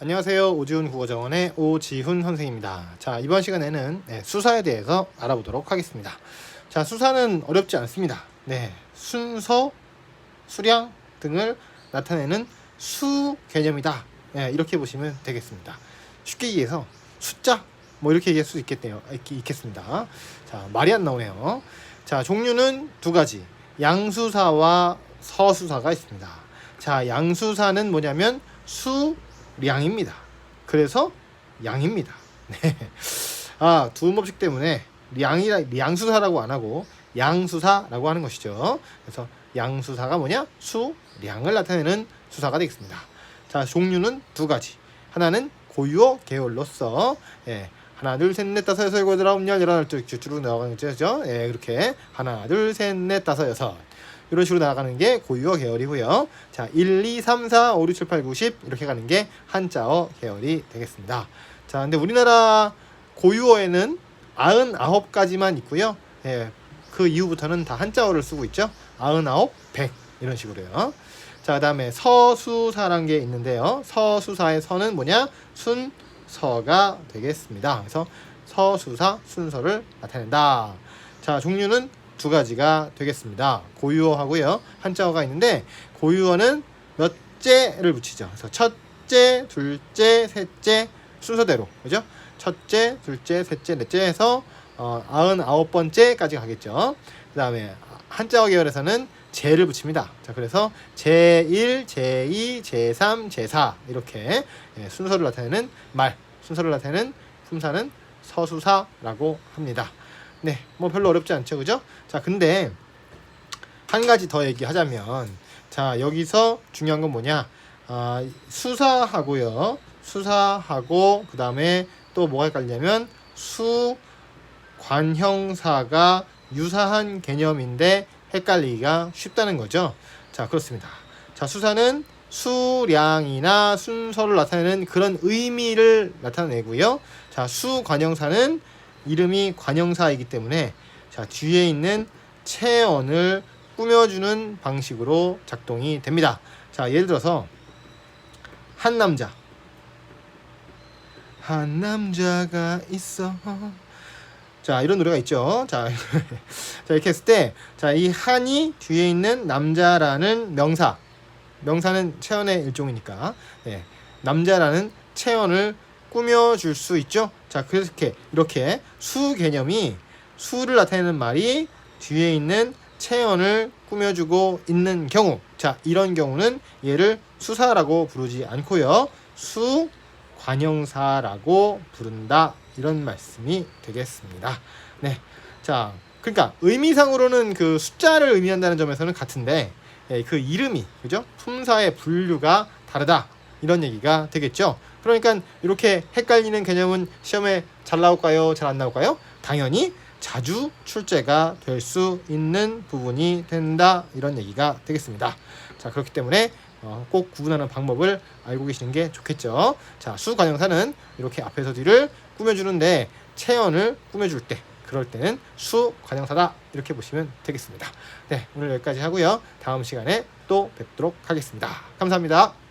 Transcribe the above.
안녕하세요. 오지훈 국어정원의 오지훈 선생입니다. 자, 이번 시간에는 네, 수사에 대해서 알아보도록 하겠습니다. 자, 수사는 어렵지 않습니다. 네, 순서, 수량 등을 나타내는 수 개념이다. 네, 이렇게 보시면 되겠습니다. 쉽게 얘기해서 숫자 뭐 이렇게 얘기할 수 있겠네요. 있- 있겠습니다. 자, 말이 안 나오네요. 자, 종류는 두 가지. 양수사와 서수사가 있습니다. 자, 양수사는 뭐냐면 수 량입니다. 그래서 양입니다. 네. 아, 두음 법칙 때문에 양이라 양수사라고 안 하고 양수사라고 하는 것이죠. 그래서 양수사가 뭐냐? 수량을 나타내는 수사가 되겠습니다. 자, 종류는 두 가지. 하나는 고유어 계열로서 예, 하나 둘 셋 넷 다섯 여섯 일곱 여덟 아홉 열 열하나 쭉쭉 나가는 거죠. 예, 그렇게 하나 둘 셋 넷 다섯 여섯 이런 식으로 나가는 게 고유어 계열이고요. 자, 1, 2, 3, 4, 5, 6, 7, 8, 9, 10 이렇게 가는 게 한자어 계열이 되겠습니다. 자, 근데 우리나라 고유어에는 99가지만 있고요. 예, 그 이후부터는 다 한자어를 쓰고 있죠. 99, 100 이런 식으로요. 자, 그다음에 서수사란 게 있는데요. 서수사의 서는 뭐냐? 순서가 되겠습니다. 그래서 서수사 순서를 나타낸다. 자, 종류는 두 가지가 되겠습니다. 고유어하고요. 한자어가 있는데 고유어는 몇째를 붙이죠. 그래서 첫째, 둘째, 셋째 순서대로 그죠? 첫째, 둘째, 셋째, 넷째 해서 어, 99번째까지 가겠죠. 그 다음에 한자어 계열에서는 제를 붙입니다. 자, 그래서 제1, 제2, 제3, 제4 이렇게 예, 순서를 나타내는 말, 순서를 나타내는 품사는 서수사라고 합니다. 네, 뭐 별로 어렵지 않죠, 그죠? 자, 근데 한 가지 더 얘기하자면, 자 여기서 중요한 건 뭐냐? 아, 수사하고요, 수사하고 그 다음에 또 뭐가 헷갈리냐면 수 관형사가 유사한 개념인데 헷갈리기가 쉽다는 거죠. 자, 그렇습니다. 자, 수사는 수량이나 순서를 나타내는 그런 의미를 나타내고요. 자, 수관형사는 이름이 관형사이기 때문에 자, 뒤에 있는 체언을 꾸며주는 방식으로 작동이 됩니다. 자, 예를 들어서 한 남자. 한 남자가 있어. 자 이런 노래가 있죠. 자, 자 이렇게 했을 때자 이 한이 뒤에 있는 남자라는 명사. 명사는 체언의 일종이니까. 네, 남자라는 체언을 꾸며줄 수 있죠? 자 그래서 이렇게 이렇게 수 개념이 수를 나타내는 말이 뒤에 있는 체언을 꾸며주고 있는 경우. 자 이런 경우는 얘를 수사라고 부르지 않고요. 수 관형사라고 부른다. 이런 말씀이 되겠습니다. 네, 자 그러니까 의미상으로는 그 숫자를 의미한다는 점에서는 같은데 예, 그 이름이 그죠? 품사의 분류가 다르다. 이런 얘기가 되겠죠. 그러니까 이렇게 헷갈리는 개념은 시험에 잘 나올까요? 잘 안 나올까요? 당연히 자주 출제가 될 수 있는 부분이 된다 이런 얘기가 되겠습니다. 자 그렇기 때문에 어, 꼭 구분하는 방법을 알고 계시는 게 좋겠죠. 자, 수관형사는 이렇게 앞에서 뒤를 꾸며주는데 체언을 꾸며줄 때 그럴 때는 수 관형사다 이렇게 보시면 되겠습니다. 네, 오늘 여기까지 하고요. 다음 시간에 또 뵙도록 하겠습니다. 감사합니다.